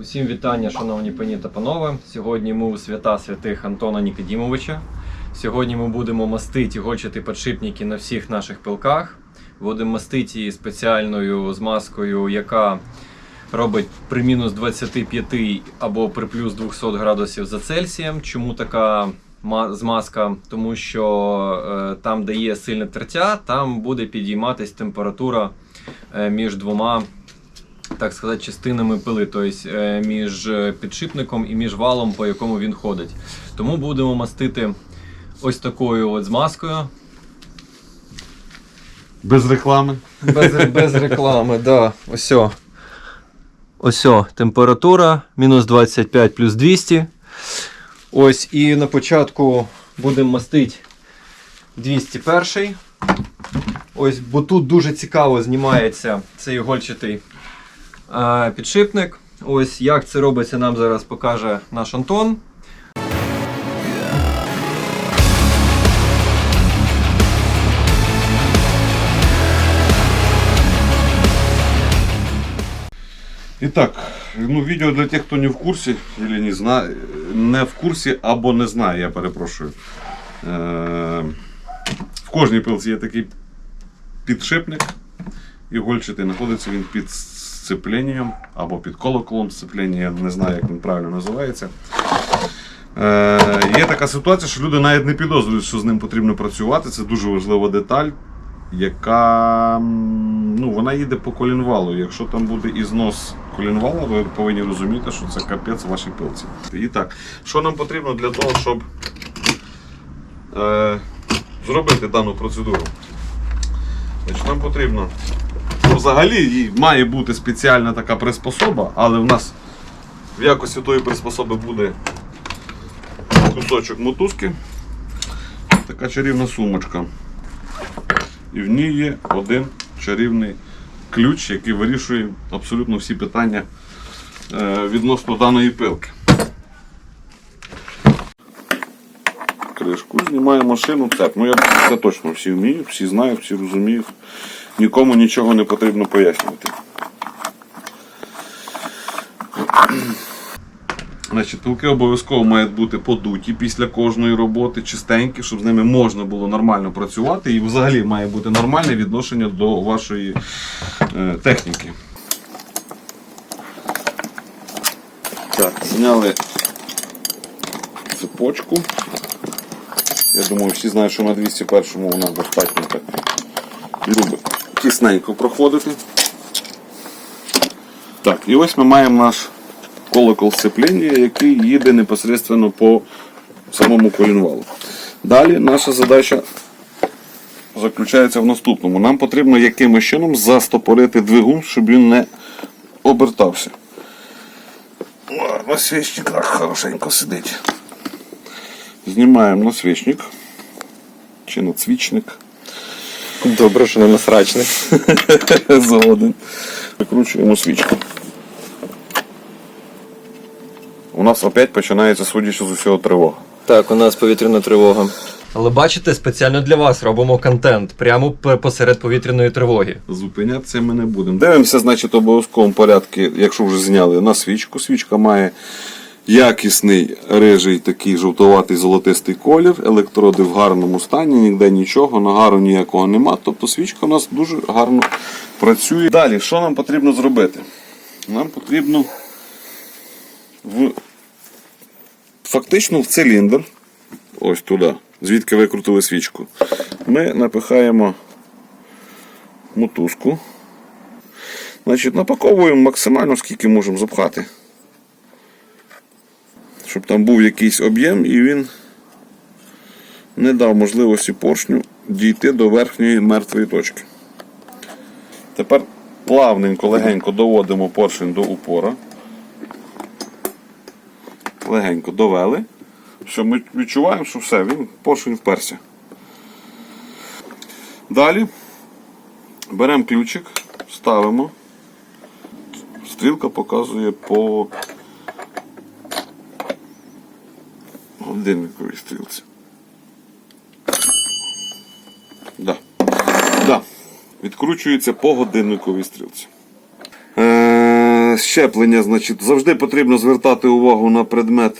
Усім вітання, шановні пані та панове. Сьогодні ми у свята святих Антона Нікодімовича. Сьогодні ми будемо маститиігольчаті підшипники на всіх наших пилках. Будемо мастити її спеціальною змазкою, яка робить при мінус 25 або при плюс 200 градусів за Цельсієм. Чому така змазка? Тому що е, там, де є сильне тертя, там буде підійматись температура е, між двома так сказати, частинами пили, тобто е, між е, підшипником і між валом, по якому він ходить. Тому будемо мастити ось такою от змазкою. Без реклами. Без, без реклами, да. Ось. Ось температура, мінус 25 плюс 200. Ось і на початку будемо мастити 201. Ось, бо тут дуже цікаво знімається цей гольчатий підшипник. Ось як це робиться, нам зараз покаже наш Антон. Итак, ну, відео для тих, хто не в курсі, или не знає, не в курсі або не знає, я перепрошую. Е, в кожній пилці є такий підшипник ігольчатий, знаходиться він під сцепленням або під колоколом сцеплення, я не знаю, як він правильно називається. Е, є така ситуація, що люди навіть не підозрюють, що з ним потрібно працювати. Це дуже важлива деталь, яка ну, вона їде по колінвалу. Якщо там буде ізнос колінвала, ви повинні розуміти, що це капець вашій пилці. І так, що нам потрібно для того, щоб е, зробити дану процедуру? Значить, нам потрібно. Взагалі має бути спеціальна така приспособа, але в нас в якості тої приспособи буде кусочок мотузки, така чарівна сумочка. І в ній є один чарівний ключ, який вирішує абсолютно всі питання е, відносно даної пилки. Кришку, знімаю машину. Так, ну я це точно всі вмію, всі знають, всі розуміють. Нікому нічого не потрібно пояснювати. Значить, пилки обов'язково мають бути подуті після кожної роботи, чистенькі, щоб з ними можна було нормально працювати. І взагалі має бути нормальне відношення до вашої е, техніки. Так, зняли цепочку. Я думаю, всі знають, що на 201-му вона достатньо так любить тісненько проходити. Так, і ось ми маємо наш колокол сцеплення, який їде непосередньо по самому колінвалу. Далі наша задача заключається в наступному. Нам потрібно якимось чином застопорити двигун, щоб він не обертався. Насвічник хорошенько сидить. Знімаємо насвічник чи нацвічник. Добре, що не насрачник. Згоден. Викручуємо свічку. У нас опять починається, судячи з усього, тривога. Так, у нас повітряна тривога. Але бачите, спеціально для вас робимо контент прямо посеред повітряної тривоги. Зупинятися ми не будемо. Дивимося, значить, обов'язковому порядку, якщо вже зняли на свічку. Свічка має якісний рижий такий жовтуватий золотистий колір, електроди в гарному стані, ніде нічого, нагару ніякого нема. Тобто свічка у нас дуже гарно працює. Далі, що нам потрібно зробити? Нам потрібно в фактично в циліндр, ось туди, звідки викрутили свічку, ми напихаємо мотузку. Значить, напаковуємо максимально скільки можемо запхати. Щоб там був якийсь об'єм і він не дав можливості поршню дійти до верхньої мертвої точки. Тепер плавненько, легенько доводимо поршень до упора. Легенько довели. Що ми відчуваємо, що все, він поршень вперся. Далі беремо ключик, ставимо. Стрілка показує по годинниковій стрілці. Да. Да. Відкручується по годинниковій стрілці. Е, щеплення, значить, завжди потрібно звертати увагу на предмет,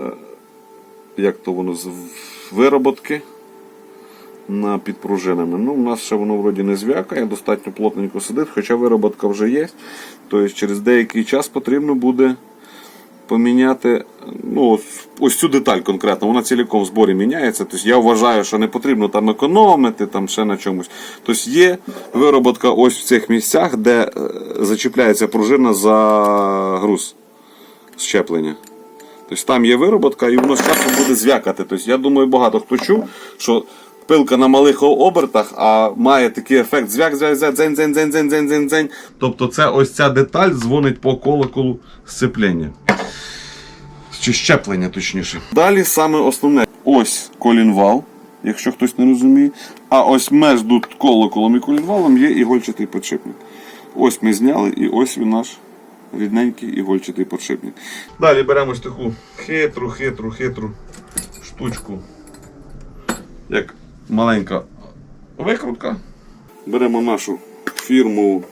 е, як то воно, з- вироботки на підпружинами. Ну, у нас ще воно вроді не зв'якає, достатньо плотненько сидить, хоча вироботка вже є. Тобто через деякий час потрібно буде поміняти ну, ось, цю деталь конкретно, вона цілком в зборі міняється. Тобто я вважаю, що не потрібно там економити, там ще на чомусь. Тобто є вироботка ось в цих місцях, де е, зачіпляється пружина за груз щеплення. Тобто там є вироботка і воно з часом буде зв'якати. Тобто я думаю, багато хто чув, що пилка на малих обертах, а має такий ефект зв'як, зв'як, зв'як, дзень, дзень, дзень, дзень, дзень, дзень, дзень. Тобто це ось ця деталь дзвонить по колоколу сцеплення. Чи щеплення, точніше. Далі саме основне. Ось колінвал, якщо хтось не розуміє. А ось меж колоколом і колінвалом є ігольчатий підшипник. Ось ми зняли, і ось він наш рідненький ігольчатий підшипник. Далі беремо ось таку хитру, хитру, хитру штучку. Як маленька викрутка. Беремо нашу фірму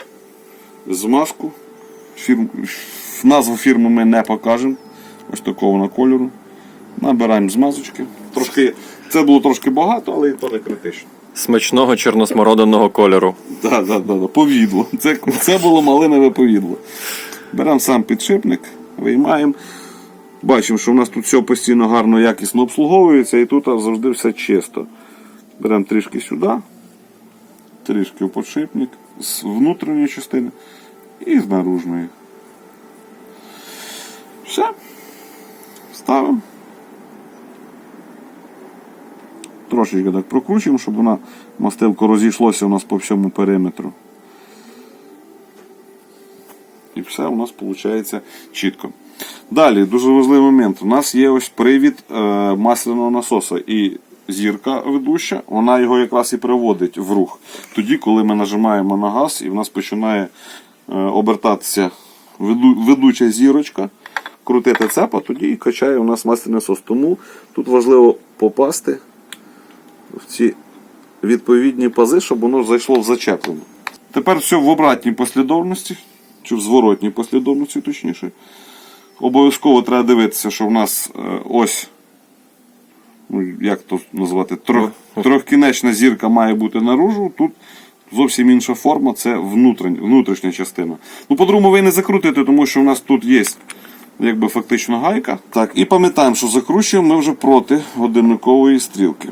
змазку. Фірм... Назву фірми ми не покажемо. Ось такого на кольору. Набираємо змазочки. Трошки... Це було трошки багато, але і то не критично. Смачного чорносмородиного кольору. Так, так, так, повідло. Це, це було малинове повідло. Беремо сам підшипник, виймаємо. Бачимо, що в нас тут все постійно гарно, якісно обслуговується, і тут завжди все чисто. Беремо трішки сюди, трішки в підшипник з внутрішньої частини і з наружної. Все. Ставимо. Трошечки так прокручуємо, щоб вона мастилко розійшлося у нас по всьому периметру. І все у нас виходить чітко. Далі, дуже важливий момент. У нас є ось привід е, масляного насоса і зірка ведуща, вона його якраз і приводить в рух. Тоді, коли ми нажимаємо на газ і в нас починає е, обертатися веду, ведуча зірочка, крутити цепа, тоді і качає у нас масляний насос. Тому тут важливо попасти в ці відповідні пази, щоб воно зайшло в зачеплення. Тепер все в обратній послідовності, чи в зворотній послідовності, точніше. Обов'язково треба дивитися, що в нас е, ось, ну, як то назвати, трьох, трьохкінечна зірка має бути наружу. Тут зовсім інша форма, це внутрішня, внутрішня частина. Ну, по-другому ви не закрутите, тому що в нас тут є якби фактично гайка. Так, і пам'ятаємо, що закручуємо ми вже проти годинникової стрілки.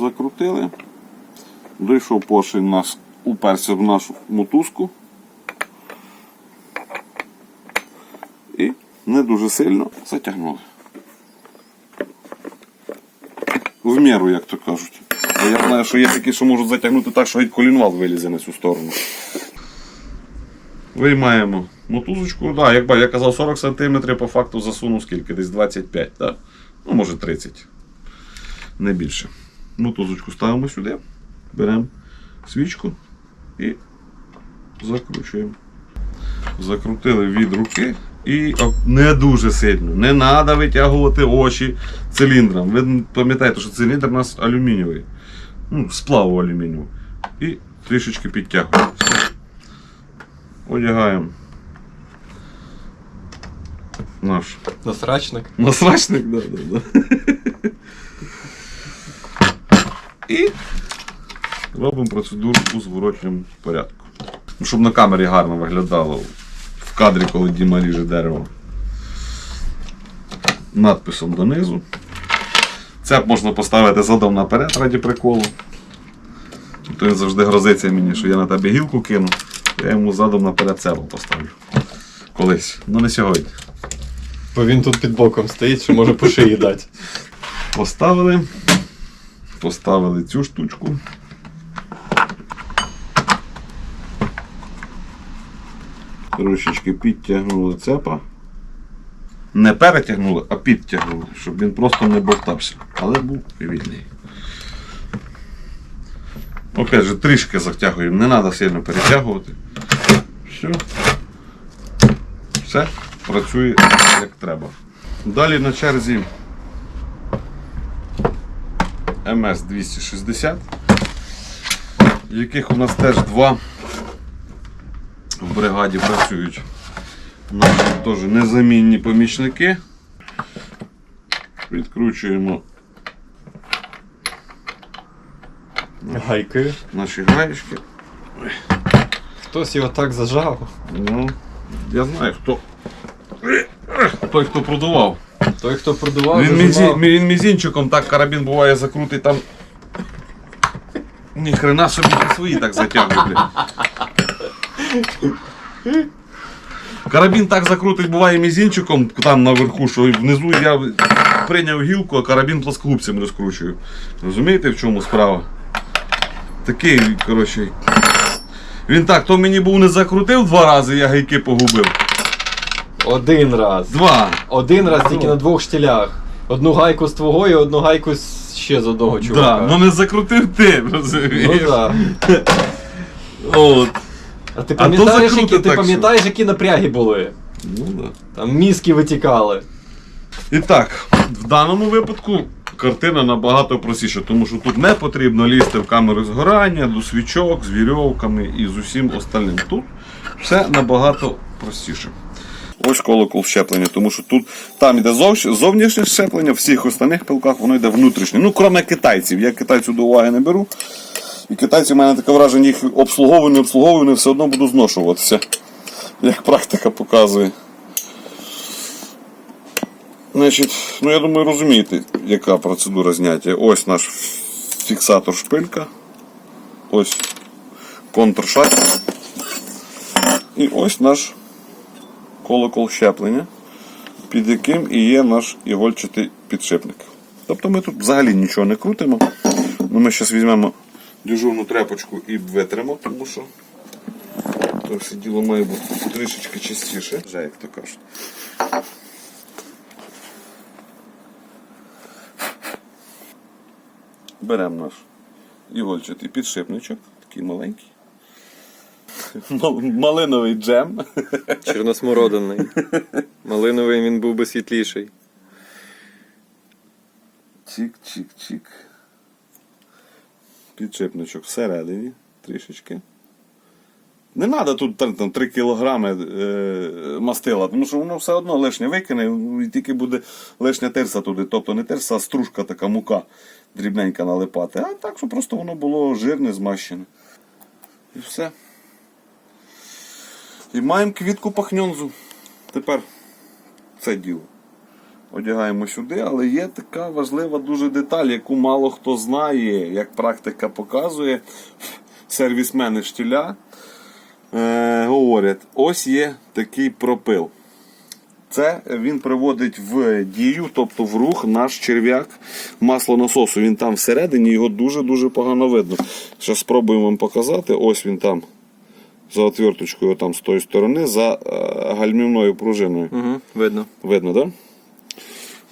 Закрутили. Дійшов поршень у нас уперся в нашу мотузку. І не дуже сильно затягнули. В міру, як то кажуть. Бо я знаю, що є такі, що можуть затягнути так, що геть колінвал вилізе на цю сторону. Виймаємо мотузочку. Да, як я казав, 40 см по факту засунув скільки? Десь 25, так? Ну, може 30. Не більше. Мотузочку ставимо сюди, беремо свічку і закручуємо. Закрутили від руки і не дуже сильно. Не треба витягувати очі циліндром. Ви пам'ятаєте, що циліндр у нас алюмінієвий. Ну, сплаву алюмінієвий. І трішечки підтягуємо. Одягаємо наш Насрачник. насрачник. Да, да, да. І робимо процедуру у зворотньому порядку. Ну, щоб на камері гарно виглядало в кадрі, коли Діма ріже дерево. Надписом донизу. Цеп можна поставити задом наперед раді приколу. То він завжди грозиться мені, що я на тебе гілку кину, я йому задом наперед цепу поставлю. Колись. Ну не сьогодні. Бо він тут під боком стоїть, що може по шиї дати. Поставили. Поставили цю штучку. Трошечки підтягнули цепа. Не перетягнули, а підтягнули, щоб він просто не болтався. Але був вільний. Опять же, трішки затягуємо, не треба сильно перетягувати. Все. Все працює як треба. Далі на черзі МС-260. яких у нас теж два в бригаді працюють. Наші теж незамінні помічники. Відкручуємо Гайки. наші гаєчки. Хтось його так зажав. Ну, я знаю, хто. Той, хто продавав. Той, хто продував, Він, мізі, він мізінчиком так карабін буває закрутий там. Ні хрена собі свої так затягує. Карабін так закрутить буває мізінчиком там наверху, що внизу я прийняв гілку, а карабін плоскогубцем розкручую. Розумієте, в чому справа? Такий, коротше. Він так, то мені був не закрутив два рази, я гайки погубив. Один раз. Два. Один раз тільки на двох штілях. Одну гайку з твого і одну гайку з ще з одного Да, ну не закрутив ти, розумієш? Ну да. От. А ти А то пам'ятаєш, закруто які, ти так, пам'ятаєш, які напряги були? Ну, да. Там мізки витікали. І так, в даному випадку картина набагато простіша, тому що тут не потрібно лізти в камеру згорання, до свічок з вірьовками і з усім остальним. Тут все набагато простіше. Ось колокол щеплення, тому що тут там йде зовш- зовнішнє щеплення, в всіх остальних пилках воно йде внутрішнє. Ну, крім китайців. Я китайців до уваги не беру. І китайці в мене таке враження, їх обслуговую, не обслуговую, вони все одно буду зношуватися. Як практика показує. Значить, ну я думаю, розумієте, яка процедура зняття. Ось наш фіксатор шпилька. Ось контршат. І ось наш колокол щеплення, під яким і є наш ігольчатий підшипник. Тобто ми тут взагалі нічого не крутимо. Ну, ми зараз візьмемо дежурну тряпочку і витримо, тому що то все діло має бути трішечки чистіше, вже як то кажуть. Беремо наш ігольчатий підшипничок, такий маленький. Малиновий джем. Чорносмородиний. Малиновий він був би світліший. Чик-чик-чик. Підшипничок всередині трішечки. Не треба тут там, там 3 кілограми е, мастила, тому що воно все одно лишнє викине, і тільки буде лишня тирса туди. Тобто не тирса, а стружка така мука дрібненька налипати. А так, щоб просто воно було жирне, змащене. І все. І маємо квітку пахньонзу. Тепер це діло одягаємо сюди, але є така важлива дуже деталь, яку мало хто знає, як практика показує. Сервісмени штіля е, говорять, ось є такий пропил. Це він приводить в дію, тобто в рух наш черв'як маслонасосу. Він там всередині, його дуже-дуже погано видно. Зараз спробуємо вам показати. Ось він там за отверточкою там з тої сторони, за е, гальмівною пружиною. Угу, видно. Видно, так? Да?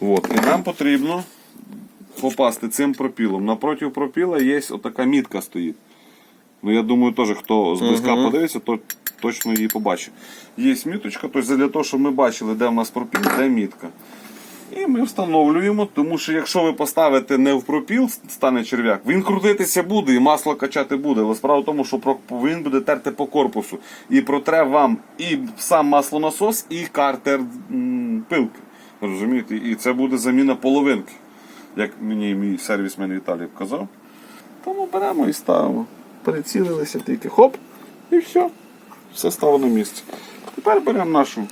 От. І нам потрібно попасти цим пропілом. Напроти пропіла є отака мітка стоїть. Ну, я думаю, теж хто зблизька Мгм. подивиться, то точно її побачить. Є міточка, тобто для того, щоб ми бачили, де в нас пропіл, де мітка. І ми встановлюємо, тому що якщо ви поставите не в пропіл, стане черв'як, він крутитися буде і масло качати буде. Але справа в тому, що він буде терти по корпусу. І протре вам і сам маслонасос, і картер пилки. Розумієте? І це буде заміна половинки, як мені мій сервісмен Віталій казав. Тому беремо і ставимо. Перецілилися тільки хоп, і все. Все стало на місце. Тепер беремо нашу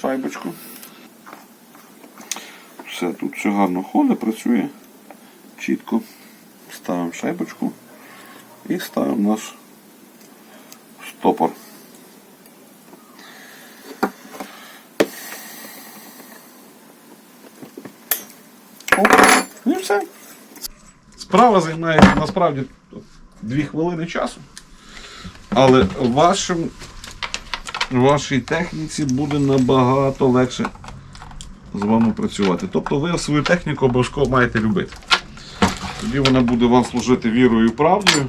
шайбочку. Все, тут все гарно ходить, працює чітко. Ставимо шайбочку і ставимо наш стопор. Оп, І все. Справа займає насправді дві хвилини часу. Але вашим, вашій техніці буде набагато легше з вами працювати. Тобто ви свою техніку обов'язково маєте любити. Тоді вона буде вам служити вірою і правдою,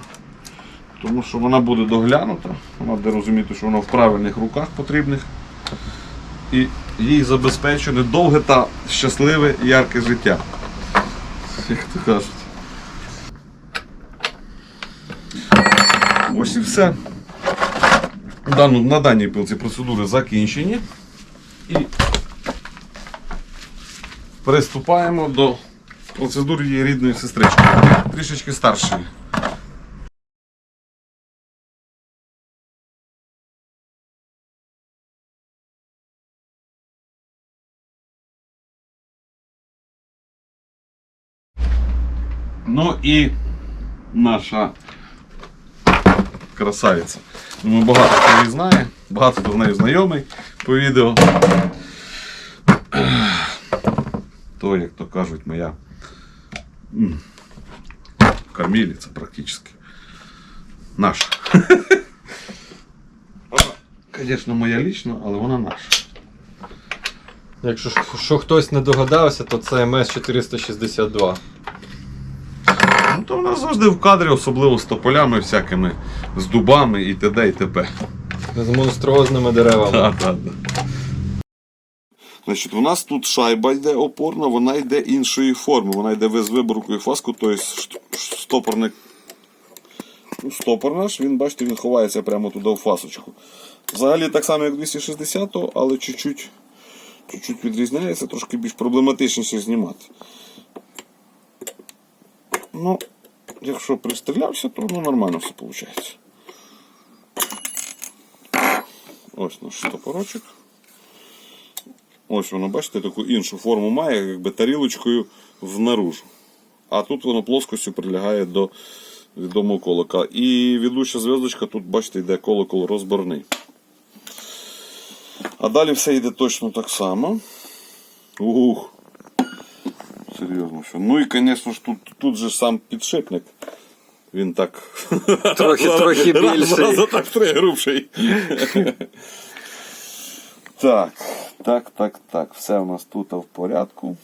тому що вона буде доглянута, вона буде розуміти, що вона в правильних руках потрібних. І їй забезпечене довге та щасливе ярке життя. Як то кажуть. І все. На даній пилці процедури закінчені. І приступаємо до процедури її рідної сестрички. Трішечки старшої. Ну і наша красавиця. Думаю, багато хто її знає, багато хто з нею знайомий по відео. То, як то кажуть, моя кормілиця практично. Наша. Звісно, моя лічна, але вона наша. Якщо що хтось не догадався, то це МС-462. То вона завжди в кадрі, особливо з тополями всякими, з дубами і т.д. і т.п. З монструозними деревами. Так, так, так. Значить, у нас тут шайба йде опорна, вона йде іншої форми. Вона йде без виборку фаску, тобто стопорник. Ну, стопор наш, він, бачите, він ховається прямо туди в фасочку. Взагалі так само, як 260, але чуть-чуть, чуть-чуть відрізняється, трошки більш проблематичніше знімати. Ну, якщо пристрілявся, то ну, нормально все виходить. Ось наш стопорочок. Ось воно, бачите, таку іншу форму має, якби тарілочкою внаружу. А тут воно плоскостю прилягає до відомого колока. І ведуча зв'язочка тут, бачите, йде колокол розборний. А далі все йде точно так само. Ух. Серйозно все. Ну і, звісно ж, тут, тут же сам підшипник. Він так. Трохи- трохи Раз- більший. Раза так три грубший. Так, так, так, так. Все у нас тут в порядку.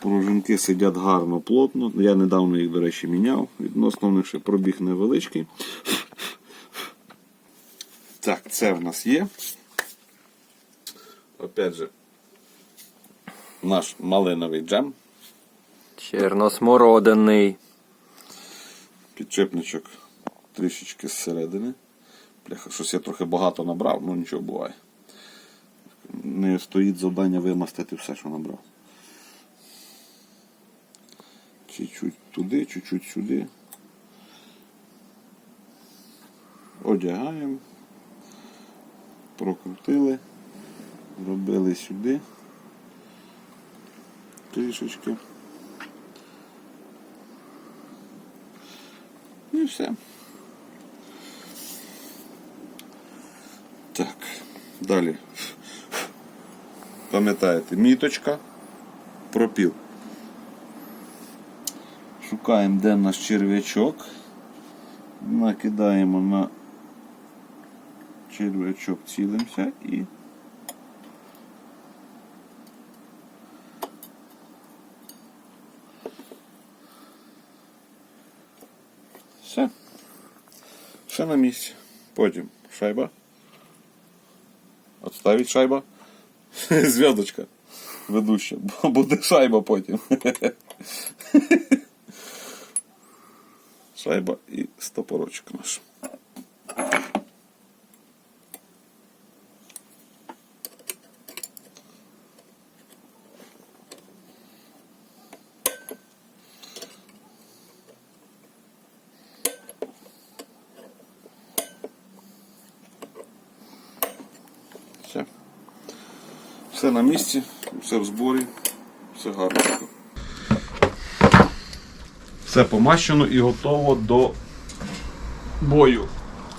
Пружинки сидять гарно, плотно. Я недавно їх, до речі, міняв. Відносно в них ще пробіг невеличкий. Так, це в нас є. Опять же, наш малиновий джем. Чорносмородиний. Підчепничок трішечки зсередини. Бляха, щось я трохи багато набрав, ну нічого буває. Не стоїть завдання вимастити все, що набрав. Чуть-чуть туди, чуть-чуть сюди. Одягаємо. Прокрутили. Робили сюди. Трішечки. І все. Так, далі. Пам'ятаєте, міточка, пропіл. Шукаємо, де наш черв'ячок. Накидаємо на черв'ячок, цілимося і. Все на місці. Потім шайба. Отставить шайба. Зв'язочка. Ведуща. Бо Буде шайба потім. Шайба і стопорочок наш. На місці, все в зборі, все гарно. Все помащено і готово до бою.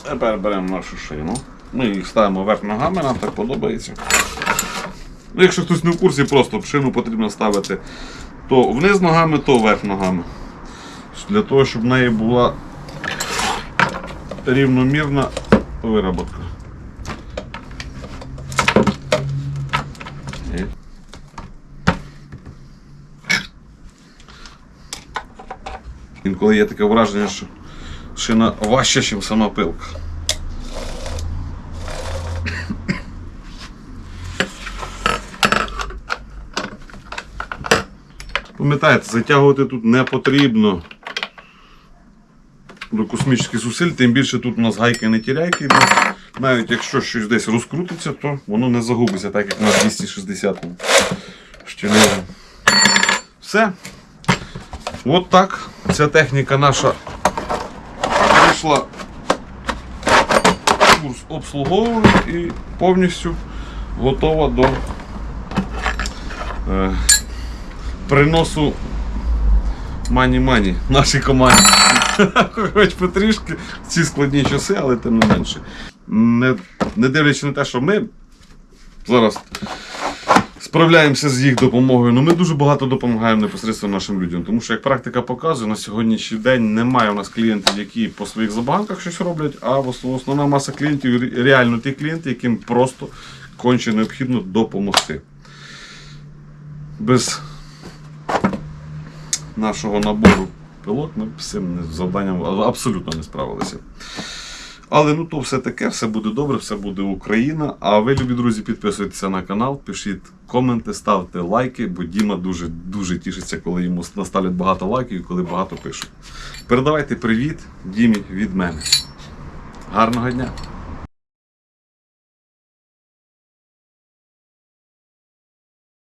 Тепер беремо нашу шину. Ми їх ставимо вверх ногами, нам так подобається. Ну, якщо хтось не в курсі, просто шину потрібно ставити то вниз ногами, то вверх ногами. Для того, щоб в неї була рівномірна вироботка. Є. Інколи є таке враження, що шина важча, ніж сама пилка. Пам'ятаєте, затягувати тут не потрібно. до космічних зусиль, тим більше тут у нас гайки не тіряйки. Навіть якщо щось десь розкрутиться, то воно не загубиться, так як на 260 штілі. Все. От так. Ця техніка наша пройшла курс обслуговування і повністю готова до е, приносу мані-мані нашій команді. Хоч потрішки в ці складні часи, але тим не менше. Не, не дивлячись на те, що ми зараз справляємося з їх допомогою. Ну ми дуже багато допомагаємо непосередньо нашим людям. Тому що, як практика показує, на сьогоднішній день немає у нас клієнтів, які по своїх забаганках щось роблять, а основна маса клієнтів реально ті клієнти, яким просто конче необхідно допомогти. Без нашого набору пилот ми з цим завданням абсолютно не справилися. Але ну то все таке, все буде добре, все буде Україна. А ви, любі друзі, підписуйтеся на канал, пишіть коменти, ставте лайки, бо Діма дуже дуже тішиться, коли йому наставлять багато лайків і коли багато пишуть. Передавайте привіт Дімі від мене. Гарного дня!